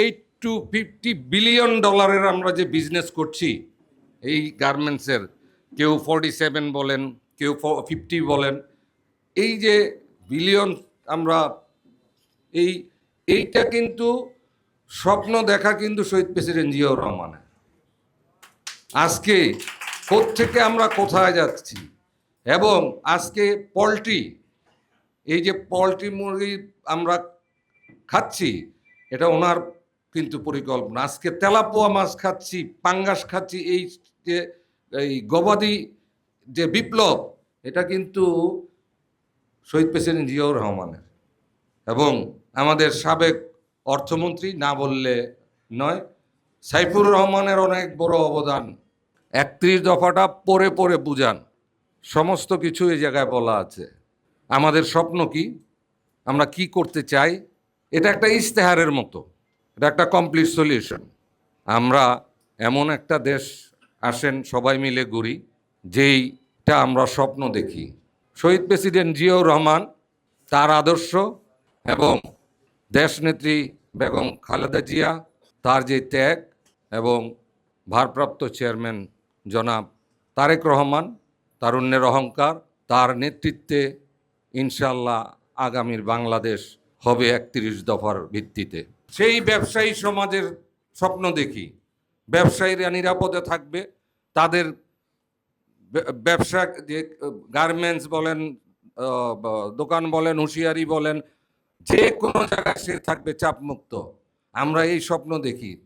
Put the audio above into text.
Eight two fifty billion ডলারের আমরা যে বিজনেস করছি, এই গার্মেন্টসের কেউ ফর্টি সেভেন বলেন, কেউ ফিফটি বলেন, এই যে বিলিয়ন আমরা, এই, এইটা কিন্তু স্বপ্ন দেখা কিন্তু শহীদ প্রেসিডেন্ট জিয়াউর রহমানের। আজকে থেকে আমরা কোথায় যাচ্ছি? এবং আজকে পোলট্রি, এই যে পোলট্রি মুরগি আমরা খাচ্ছি, এটা ওনার কিন্তু পরিকল্পনা। আজকে তেলাপোয়া মাছ খাচ্ছি, পাঙ্গাস খাচ্ছি, এই যে, এই গবাদি যে বিপ্লব, এটা কিন্তু শহীদ প্রেসিডেন্ট জিয়াউর রহমানের। এবং আমাদের সাবেক অর্থমন্ত্রী না বললে নয়, সাইফুর রহমানের অনেক বড় অবদান। একত্রিশ দফাটা পরে পরে বুঝান, সমস্ত কিছু এই জায়গায় বলা আছে। আমাদের স্বপ্ন কি? আমরা কি করতে চাই? এটা একটা ইশতেহারের মতো। এটা একটা কমপ্লিট সলিউশন আমরা এমন একটা দেশ আসেন, সবাই মিলে ঘুরি, যেইটা আমরা স্বপ্ন দেখি। শহীদ প্রেসিডেন্ট জিয়াউর রহমান, তার আদর্শ এবং দেশনেত্রী বেগম খালেদা জিয়া, তার যে ত্যাগ এবং ভারপ্রাপ্ত চেয়ারম্যান জনাব তারেক রহমান, তারুণ্যের অহংকার, তার নেতৃত্বে ইনশাল্লাহ আগামীর বাংলাদেশ হবে একত্রিশ দফার ভিত্তিতে। সেই ব্যবসায়ী সমাজের স্বপ্ন দেখি। ব্যবসায়ীরা নিরাপদে থাকবে। তাদের ব্যবসা যে, গার্মেন্টস বলেন দোকান বলেন, হুঁশিয়ারি বলেন, যে কোনো জায়গায় সে থাকবে চাপমুক্ত। আমরা এই স্বপ্ন দেখি।